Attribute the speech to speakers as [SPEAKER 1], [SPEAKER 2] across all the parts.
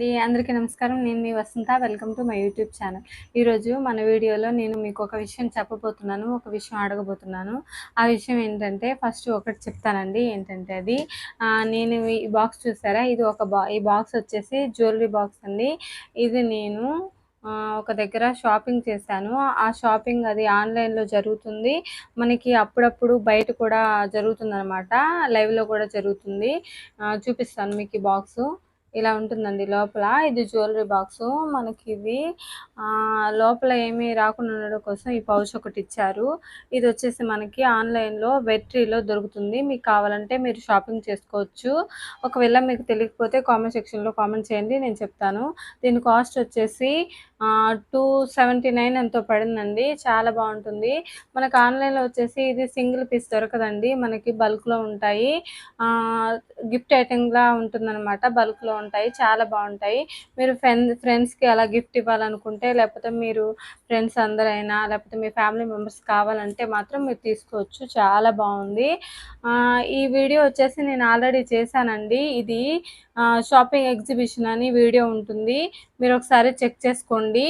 [SPEAKER 1] అండి అందరికీ నమస్కారం. నేను మీ Vasantha. Welcome to my YouTube channel. ఈరోజు మన వీడియోలో నేను మీకు ఒక విషయం చెప్పబోతున్నాను. ఒక విషయం అడగబోతున్నాను. ఆ విషయం ఏంటంటే ఫస్ట్ ఒకటి చెప్తానండి. ఏంటంటే అది నేను ఈ బాక్స్ చూసారా? ఇది ఒక బా ఈ బాక్స్ వచ్చేసి జ్యువెలరీ బాక్స్ అండి. ఇది నేను ఒక దగ్గర షాపింగ్ చేశాను. ఆ షాపింగ్ అది ఆన్లైన్లో జరుగుతుంది. మనకి అప్పుడప్పుడు బయట కూడా జరుగుతుంది అనమాట లైవ్లో కూడా జరుగుతుంది. చూపిస్తాను మీకు ఈ బాక్సు. ఇలా ఉంటుందండి లోపల. ఇది జ్యువెలరీ బాక్స్. మనకి ఇది లోపల ఏమీ రాకుండా ఉండడం కోసం ఈ పౌచ్ ఒకటి ఇచ్చారు. ఇది వచ్చేసి మనకి ఆన్లైన్లో వెట్రీలో దొరుకుతుంది. మీకు కావాలంటే మీరు షాపింగ్ చేసుకోవచ్చు. ఒకవేళ మీకు తెలియకపోతే కామెంట్ సెక్షన్లో కామెంట్ చేయండి నేను చెప్తాను. దీని కాస్ట్ వచ్చేసి టూ సెవెంటీ నైన్ ఎంతో పడిందండి. చాలా బాగుంటుంది. మనకు ఆన్లైన్లో వచ్చేసి ఇది సింగిల్ పీస్ దొరకదండి. మనకి బల్క్లో ఉంటాయి. గిఫ్ట్ ఐటెంలా ఉంటుందన్నమాట బల్క్లో ఉంటాయి చాలా బాగుంటాయి. మీరు ఫ్రెండ్ ఫ్రెండ్స్కి అలా గిఫ్ట్ ఇవ్వాలనుకుంటే లేకపోతే మీరు ఫ్రెండ్స్ అందరైనా లేకపోతే మీ ఫ్యామిలీ మెంబర్స్ కావాలంటే మాత్రం మీరు తీసుకోవచ్చు. చాలా బాగుంది. ఈ వీడియో వచ్చేసి నేను ఆల్రెడీ చేశానండి. ఇది షాపింగ్ ఎగ్జిబిషన్ అని వీడియో ఉంటుంది. మీరు ఒకసారి చెక్ చేసుకోండి.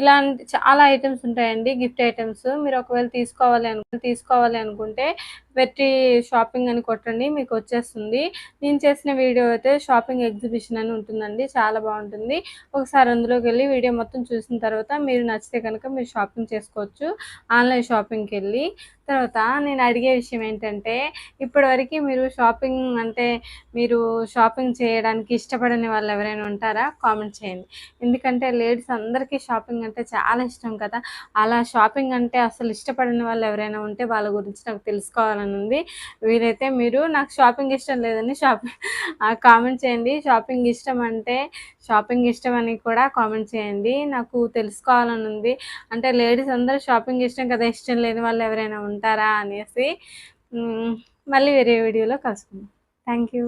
[SPEAKER 1] ఇలాంటి చాలా ఐటమ్స్ ఉంటాయండి గిఫ్ట్ ఐటమ్స్. మీరు ఒకవేళ తీసుకోవాలి అనుకుంటే తీసుకోవాలి అనుకుంటే పెట్టి షాపింగ్ అని కొట్టండి మీకు వచ్చేస్తుంది. నేను చేసిన వీడియో అయితే షాపింగ్ ఎగ్జిబిషన్ అని ఉంటుందండి చాలా బాగుంటుంది. ఒకసారి అందులోకి వెళ్ళి వీడియో మొత్తం చూసిన తర్వాత మీరు నచ్చితే కనుక మీరు షాపింగ్ చేసుకోవచ్చు ఆన్లైన్ షాపింగ్కి వెళ్ళి. తర్వాత నేను అడిగే విషయం ఏంటంటే ఇప్పటివరకు మీరు షాపింగ్ అంటే మీరు షాపింగ్ చేయడానికి ఇష్టపడని వాళ్ళు ఎవరైనా ఉంటారా? కామెంట్ చేయండి. ఎందుకంటే లేడీస్ అందరికీ షాపింగ్ అంటే చాలా ఇష్టం కదా. అలా షాపింగ్ అంటే అసలు ఇష్టపడని వాళ్ళు ఎవరైనా ఉంటే వాళ్ళ గురించి నాకు తెలుసుకోవాలని ఉంది. వీలైతే మీరు నాకు షాపింగ్ ఇష్టం లేదని షాపింగ్ కామెంట్ చేయండి. షాపింగ్ ఇష్టం అంటే షాపింగ్ ఇష్టం అని కూడా కామెంట్ చేయండి. నాకు తెలుసుకోవాలని ఉంది. అంటే లేడీస్ అందరూ షాపింగ్ ఇష్టం కదా ఇష్టం లేని వాళ్ళు ఎవరైనా ఉంటారా అనేసి మళ్ళీ వేరే వీడియోలో కలుసుకుందాం. Thank you